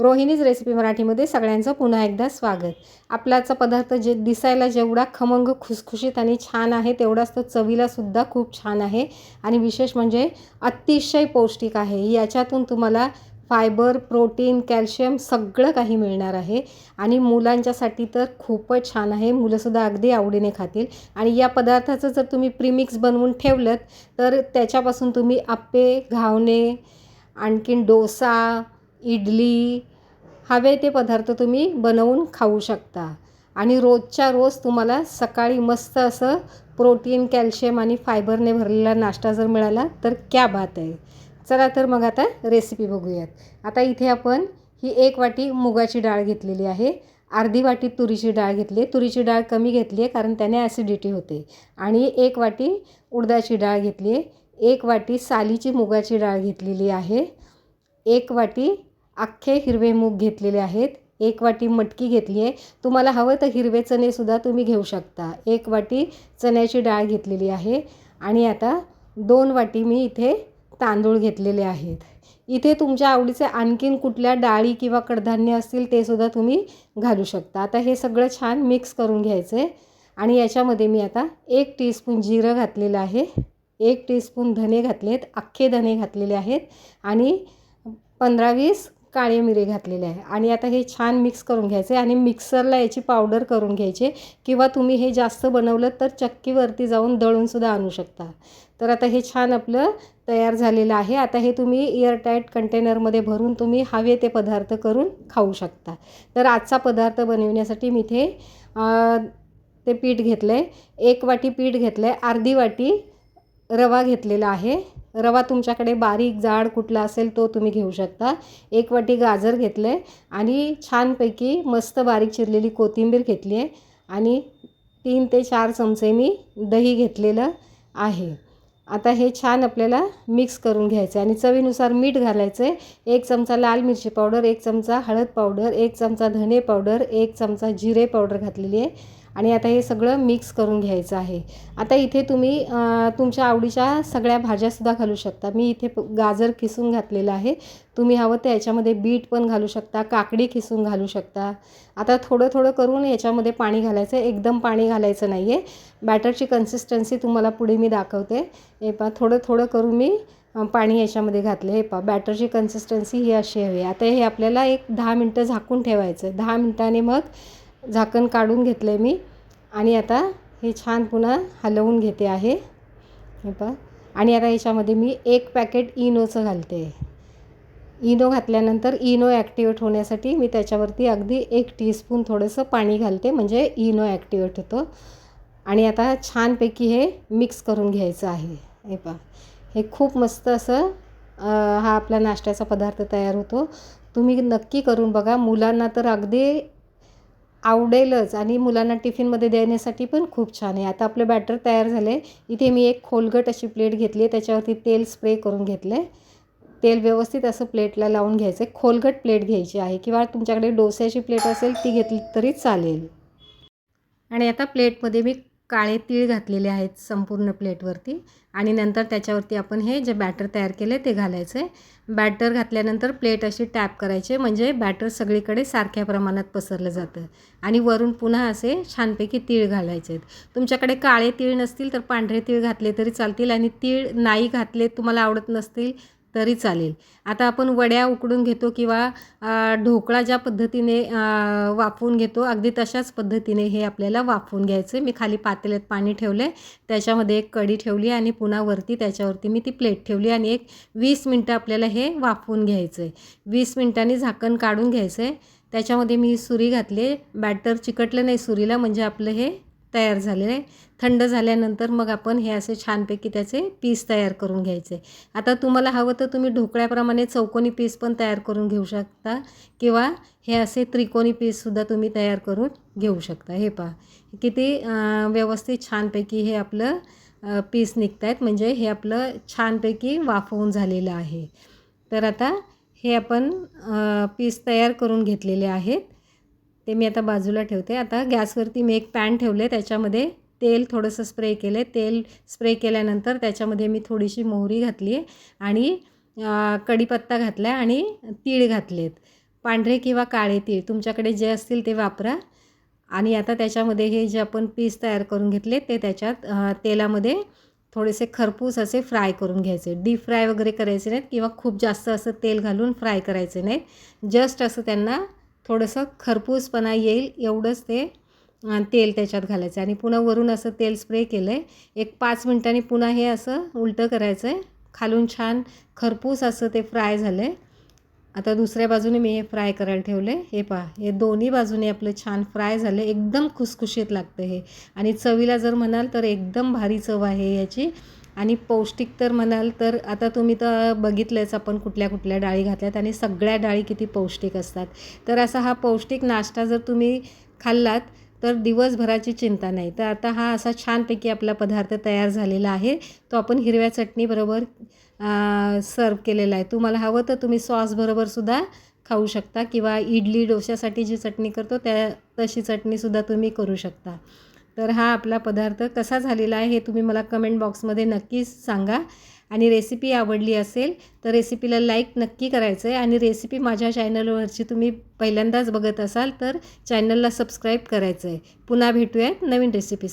Rohini's recipe मराठीमध्ये सगळ्यांचं पुन्हा एकदा स्वागत. आपलाचा पदार्थ जे दिसायला जेवढा खमंग खुसखुशीत आणि छान आहे तेवढाच तो चवीलासुद्धा खूप छान आहे. आणि विशेष म्हणजे अतिशय पौष्टिक आहे. याच्यातून तुम्हाला फायबर प्रोटीन कॅल्शियम सगळं काही मिळणार आहे. आणि मुलांच्यासाठी तर खूपच छान आहे. मुलंसुद्धा अगदी आवडीने खातील. आणि या पदार्थाचं जर तुम्ही प्रीमिक्स बनवून ठेवलं तर त्याच्यापासून तुम्ही आप्पे घावणे आणखीन डोसा इडली हवे ते पदार्थ तुम्ही बनवून खाऊ शकता. आणि रोजच्या रोज तुम्हाला सकाळी मस्त असं प्रोटीन कॅल्शियम आणि फायबरने भरलेला नाश्ता जर मिळाला तर क्या बात आहे. चला तर मग आता रेसिपी बघूयात. आता इथे आपण ही एक वाटी मुगाची डाळ घेतलेली आहे. अर्धी वाटी तुरीची डाळ घेतली तुरीची डाळ कमी घेतली आहे कारण त्याने ॲसिडिटी होते. आणि एक वाटी उडदाची डाळ घेतली आहे. एक वाटी सालीची मुगाची डाळ घेतलेली आहे. एक वाटी अख्खे हिरवे मूग घेतलेले आहेत. एक वाटी मटकी घेतली आहे. तुम्हाला हवं तर हिरवे चणेसुद्धा तुम्ही घेऊ शकता. एक वाटी चण्याची डाळ घेतलेली आहे. आणि आता दोन वाटी मी इथे तांदूळ घेतलेले आहेत. इथे तुमच्या आवडीचे आणखीन कुठल्या डाळी किंवा कडधान्य असतील ते सुद्धा तुम्ही घालू शकता. आता हे सगळं छान मिक्स करून घ्यायचं. आहे आणि याच्यामध्ये मी आता एक टीस्पून जिरं घातलेलं आहे. एक टीस्पून धने घातलेत. अख्खे धने घातलेले आहेत. आणि पंधरा वीस काळे मिरे घातलेले आहे. आणि आता हे छान मिक्स करून घ्यायचे आणि मिक्सरला याची पावडर करून घ्यायचे. किंवा तुम्ही हे जास्त बनवलं तर चक्कीवरती जाऊन दळूनसुद्धा आणू शकता. तर आता हे छान आपलं तयार झालेलं आहे. आता हे तुम्ही एअरटाईट कंटेनरमध्ये भरून तुम्ही हवे ते पदार्थ करून खाऊ शकता. तर आजचा पदार्थ बनवण्यासाठी मी इथे ते पीठ घेतलं आहे एक वाटी पीठ घेतलं आहे अर्धी वाटी रवा घेतलेला आहे. रवा तुमच्याकडे बारीक जाड कुठला असेल तो तुम्ही घेऊ शकता. एक वाटी गाजर घेतलं आहे आणि छानपैकी मस्त बारीक चिरलेली कोथिंबीर घेतली आहे. आणि तीन ते चार चमचे मी दही घेतलेलं आहे. आता हे छान आपल्याला मिक्स करून घ्यायचं आहे. आणि चवीनुसार मीठ घालायचं आहे. एक चमचा लाल मिरची पावडर एक चमचा हळद पावडर एक चमचा धने पावडर एक चमचा जिरे पावडर घातलेली आहे. आणि आता हे सगळं मिक्स करून घ्यायचं आहे. आता इथे तुम्ही तुमच्या आवडीच्या सगळ्या भाज्यासुद्धा घालू शकता. मी इथे गाजर खिसून घातलेलं आहे. तुम्ही हवं तर याच्यामध्ये बीट पण घालू शकता काकडी खिसून घालू शकता. आता थोडं थोडं करून याच्यामध्ये पाणी घालायचं. आहे एकदम पाणी घालायचं नाही आहे बॅटरची कन्सिस्टन्सी तुम्हाला पुढे मी दाखवते. हे पा थोडं थोडं करून मी पाणी याच्यामध्ये घातलं. हे पा बॅटरची कन्सिस्टन्सी ही अशी हवी आता हे आपल्याला एक दहा मिनटं झाकून ठेवायचं आहे दहा मिनटाने मग झाकण काढून घेतलं आहे मी. आणि आता हे छान पुन्हा हलवून घेते आहे. हे पहा. आणि आता याच्यामध्ये मी एक पॅकेट इनोचं घालते. इनो घातल्यानंतर इनो ॲक्टिवेट होण्यासाठी मी त्याच्यावरती अगदी एक टीस्पून थोडंसं पाणी घालते म्हणजे इनो ॲक्टिवेट होतो. आणि आता छानपैकी हे मिक्स करून घ्यायचं आहे. हे पहा. हे खूप मस्त असं हा आपला नाश्त्याचा पदार्थ तयार होतो. तुम्ही नक्की करून बघा. मुलांना तर अगदी आवडेलच. आणि मुलांना टिफिनमध्ये देण्यासाठी पण खूप छान आहे. आता आपलं बॅटर तयार झालं आहे इथे मी एक खोलगट अशी प्लेट घेतली आहे. त्याच्यावरती तेल स्प्रे करून घेतलं आहे तेल व्यवस्थित असं प्लेटला लावून घ्यायचं आहे खोलगट प्लेट घ्यायची आहे. किंवा तुमच्याकडे डोस्याची प्लेट असेल ती घेतली तरी चालेल. आणि आता प्लेटमध्ये मी काळे तीळ घातलेले आहेत संपूर्ण प्लेटवरती आणि नंतर त्याच्यावरती आपण हे जे बॅटर तयार केले ते घालायचं आहे बॅटर घातल्यानंतर प्लेट अशी टॅप करायचे म्हणजे बॅटर सगळीकडे सारख्या प्रमाणात पसरलं जातं आणि वरून पुन्हा असे छानपैकी तीळ घालायचे आहेत. तुमच्याकडे काळे तीळ नसतील तर पांढरे तीळ घातले तरी चालतील आणि तीळ नाही घातले तुम्हाला आवडत नसतील तरी चालेल. आता आपण वड्या उकडून घेतो किंवा ढोकळा ज्या पद्धतीने वाफवून घेतो अगदी तशाच पद्धतीने हे आपल्याला वाफवून घ्यायचं. मी खाली पातेल्यात पाणी ठेवलं आहे त्याच्यामध्ये एक कढी ठेवली आणि पुन्हा वरती त्याच्यावरती मी ती प्लेट ठेवली आणि एक वीस मिनटं आपल्याला हे वाफवून घ्यायचं आहे वीस मिनटांनी झाकण काढून घ्यायचं आहे त्याच्यामध्ये मी सुरी घातली बॅटर चिकटलं नाही सुरीला म्हणजे आपलं हे तयार झालेलं आहे. थंड झाल्यानंतर मग आपण हे असे छानपैकी त्याचे पीस तयार करून घ्यायचे. आता तुम्हाला हवं तर तुम्ही ढोकळ्याप्रमाणे चौकोनी पीस पण तयार करून घेऊ शकता किंवा हे असे त्रिकोणी पीससुद्धा तुम्ही तयार करून घेऊ शकता. हे पहा किती व्यवस्थित छानपैकी हे आपलं पीस निघत आहेत म्हणजे हे आपलं छानपैकी वाफवून झालेलं आहे. तर आता हे आपण पीस तयार करून घेतलेले आहेत. ते मी आता बाजूला ठेवते. आता गॅसवरती मी एक पॅन ठेवले त्याच्यामध्ये तेल थोडंसं स्प्रे केले. तेल स्प्रे केल्यानंतर त्याच्यामध्ये मी थोडीशी मोहरी घातली आहे आणि कढीपत्ता घातला आहे आणि तीळ घातलेत. पांढरे किंवा काळे तीळ तुमच्याकडे जे असतील ते वापरा. आणि आता त्याच्यामध्ये हे जे आपण पीस तयार करून घेतले ते त्याच्यात तेलामध्ये थोडेसे खरपूस असे फ्राय करून घ्यायचे. डीप फ्राय वगैरे करायचे नाहीत किंवा खूप जास्त असं तेल घालून फ्राय करायचे नाहीत. जस्ट असं त्यांना थोडंसं खरपूसपणा येईल एवढंच ते तेल त्याच्यात घालायचं आणि पुन्हा वरून असं तेल स्प्रे केलं आहे एक पाच मिनटांनी पुन्हा हे असं उलटं करायचं आहे खालून छान खरपूस असं ते फ्राय झालं आहे आता दुसऱ्या बाजूने मी हे फ्राय करायला ठेवले हे पहा हे दोन्ही बाजूने आपलं छान फ्राय झालं एकदम खुसखुशीत लागतं हे. आणि चवीला जर म्हणाल तर एकदम भारी चव आहे याची. आणि पौष्टिक तर म्हणाल तर आता तुम्ही तर बघितलंच आपण कुठल्या कुठल्या डाळी घातल्यात आणि सगळ्या डाळी किती पौष्टिक असतात. तर असा हा पौष्टिक नाश्ता जर तुम्ही खाल्लात तर दिवसभराची चिंता नाही. तर आता हा असा छानपैकी आपला पदार्थ तयार झालेला आहे. तो आपण हिरव्या चटणीबरोबर सर्व केलेला आहे. तुम्हाला हवं तर तुम्ही सॉसबरोबरसुद्धा खाऊ शकता किंवा इडली डोश्यासाठी जी चटणी करतो त्या तशी चटणीसुद्धा तुम्ही करू शकता. तर हा आपला पदार्थ कसा झालेला आहे हे तुम्ही मला कमेंट बॉक्समध्ये नक्कीच सांगा. आणि रेसिपी आवडली असेल तर रेसिपीला लाईक नक्की करायचं आहे आणि रेसिपी माझ्या चॅनलवरची तुम्ही पहिल्यांदाच बघत असाल तर चॅनलला सबस्क्राईब करायचं आहे पुन्हा भेटूयात नवीन रेसिपी